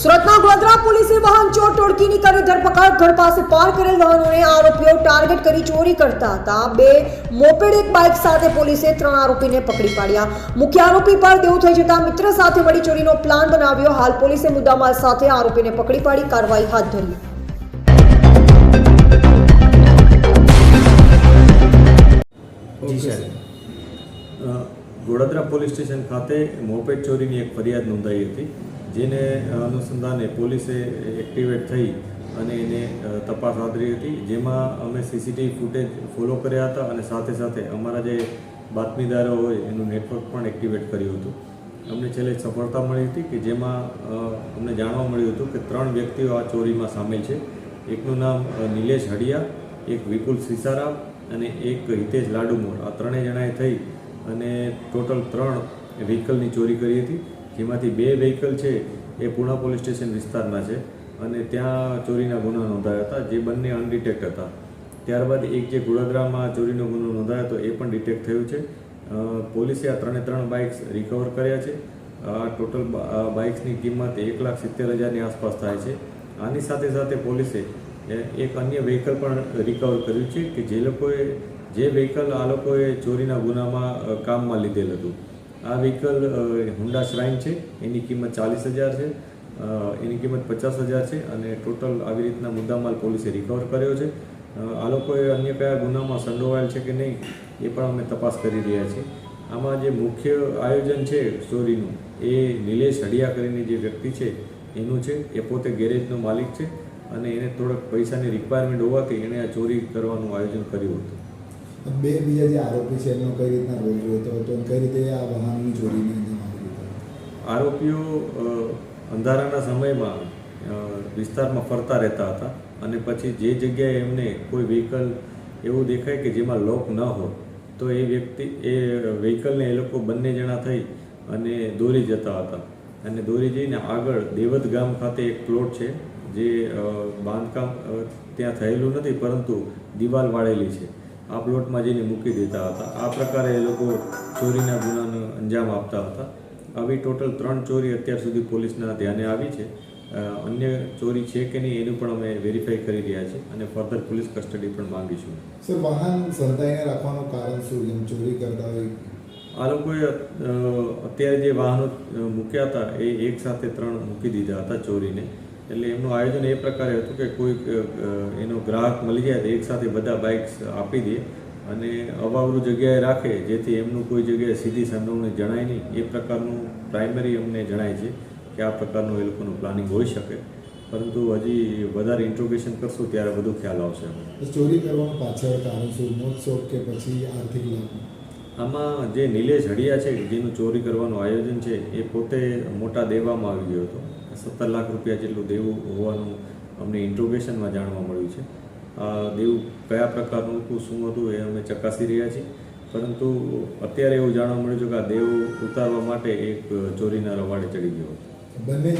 સુરતના ગોધરા પોલીસે વાહન ચોર ટોળકીની કરી ધરપકડ ઘર પાસે પાર્ક કરેલ વાહનોને આરોપીઓ ટાર્ગેટ કરી ચોરી કરતા હતા. બે મોપેડ એક બાઇક સાથે પોલીસે ત્રણ આરોપીને પકડી પાડ્યા. મુખ્ય આરોપી પર દેવું થઈ જતા મિત્ર સાથે મળી ચોરીનો પ્લાન બનાવ્યો. હાલ પોલીસે મુદ્દામાલ સાથે આરોપીને પકડી પાડી કાર્યવાહી હાથ ધરી. ગોડાદરા પોલીસ સ્ટેશન ખાતે મોપેડ ચોરીની એક ફરિયાદ નોંધાઈ હતી. જેને અનુસંધાને પોલીસે એક્ટિવેટ થઈ અને એને તપાસ હાથ હતી. જેમાં અમે સીસીટીવી ફૂટેજ ફોલો કર્યા હતા અને સાથે સાથે અમારા જે બાતમીદારો હોય એનું નેટવર્ક પણ એક્ટિવેટ કર્યું હતું. અમને છેલ્લે સફળતા મળી હતી કે જેમાં અમને જાણવા મળ્યું હતું કે ત્રણ વ્યક્તિઓ આ ચોરીમાં સામેલ છે. એકનું નામ નિલેશ હડિયા, એક વિપુલ સિસારા અને એક હિતેશ લાડુમોર. આ ત્રણેય જણાએ થઈ અને ટોટલ ત્રણ વ્હીકલની ચોરી કરી હતી. જેમાંથી બે વ્હીકલ છે એ પૂના પોલીસ સ્ટેશન વિસ્તારના છે અને ત્યાં ચોરીના ગુનો નોંધાયા હતા, જે બંને અનડિટેક્ટ હતા. ત્યારબાદ એક જે ગોડાદરામાં ચોરીનો ગુનો નોંધાયો હતો, એ પણ ડિટેક્ટ થયું છે. પોલીસે આ ત્રણે ત્રણ બાઇક્સ રિકવર કર્યા છે. આ ટોટલ બાઇક્સની કિંમત એક લાખ સિત્તેર હજારની આસપાસ થાય છે. આની સાથે સાથે પોલીસે એક અન્ય વ્હીકલ પણ રિકવર કર્યું છે કે જે લોકોએ, જે વ્હીકલ આ લોકોએ ચોરીના ગુનામાં કામમાં લીધેલ હતું. આ વ્હીકલ હુંડા શ્રાઇન છે. એની કિંમત ચાલીસ હજાર છે. એની કિંમત પચાસ હજાર છે અને ટોટલ આવી રીતના મુદ્દામાલ પોલીસે રિકવર કર્યો છે. આ લોકોએ અન્ય કયા ગુનામાં સંડોવાયેલ છે કે નહીં, એ પણ અમે તપાસ કરી રહ્યા છીએ. આમાં જે મુખ્ય આયોજન છે ચોરીનું એ નિલેશ હડિયા કરીને જે વ્યક્તિ છે, એનું છે, એ પોતે ગેરેજનો માલિક છે અને એને થોડોક પૈસાની રિક્વાયરમેન્ટ હોવાથી એણે આ ચોરી કરવાનું આયોજન કર્યું હતું. બે બીજા જે આરોપી છે, એમનો કઈ રીતના રોલ જોઈતો હતો કઈ રીતે આ વાહનની ચોરીને આરોપીઓ અંધારાના સમયમાં વિસ્તારમાં ફરતા રહેતા હતા અને પછી જે જગ્યાએ એમને કોઈ વ્હીકલ એવું દેખાય કે જેમાં લોક ન હોય, તો એ વ્યક્તિ, એ વ્હીકલને એ લોકો બંને જણા થઈ અને દોરી જતા હતા. અને દોરી જઈને આગળ દેવત ગામ ખાતે એક પ્લોટ છે, જે બાંધકામ ત્યાં થયેલું નથી, પરંતુ દિવાલ વાળેલી છે. આ પ્લોટમાં જઈને મૂકી દેતા હતા. આ પ્રકારે એ લોકો ચોરીના ગુનાને અંજામ આપતા હતા. આવી ટોટલ ત્રણ ચોરી અત્યાર સુધી પોલીસના ધ્યાને આવી છે. અન્ય ચોરી છે કે નહીં એનું પણ અમે વેરીફાઈ કરી રહ્યા છીએ અને ફર્ધર પોલીસ કસ્ટડી પણ માંગીશું. સર વાહન સંતાઈને રાખવાનું કારણ શું? એમ ચોરી કરતા હોય? આ લોકોએ અત્યારે જે વાહનો મૂક્યા હતા એ એક સાથે ત્રણ મૂકી દીધા હતા ચોરીને. એટલે એમનું આયોજન એ પ્રકારે હતું કે કોઈ એનો ગ્રાહક મળી જાય તો એકસાથે બધા બાઇક્સ આપી દે અને અવાવરું જગ્યાએ રાખે જેથી એમનું કોઈ જગ્યાએ સીધી સંડોવણી જણાય નહીં. એ પ્રકારનું પ્રાઇમરી અમને જણાય છે કે આ પ્રકારનું એ લોકોનું પ્લાનિંગ હોઈ શકે. પરંતુ હજી વધારે ઇન્ટ્રોગેશન કરશું ત્યારે બધું ખ્યાલ આવશે ચોરી કરવાનું પાછળ કારણ શું? મોજ કે પછી આર્થિક લાભ? આમાં જે નિલેશ હડિયા છે જેનું ચોરી કરવાનું આયોજન છે એ પોતે મોટા દેવામાં આવી ગયો હતો. સત્તર લાખ રૂપિયા જેટલું દેવું હોવાનું અમને ઇન્ટ્રોગેશનમાં જાણવા મળ્યું છે. દેવું કયા પ્રકારનું હતું, શું હતું એ અમે ચકાસી રહ્યા છીએ. પરંતુ અત્યારે એવું જાણવા મળ્યું છે કે આ દેવ ઉતારવા માટે એક ચોરીના રવાડે ચડી ગયો હતો. બંને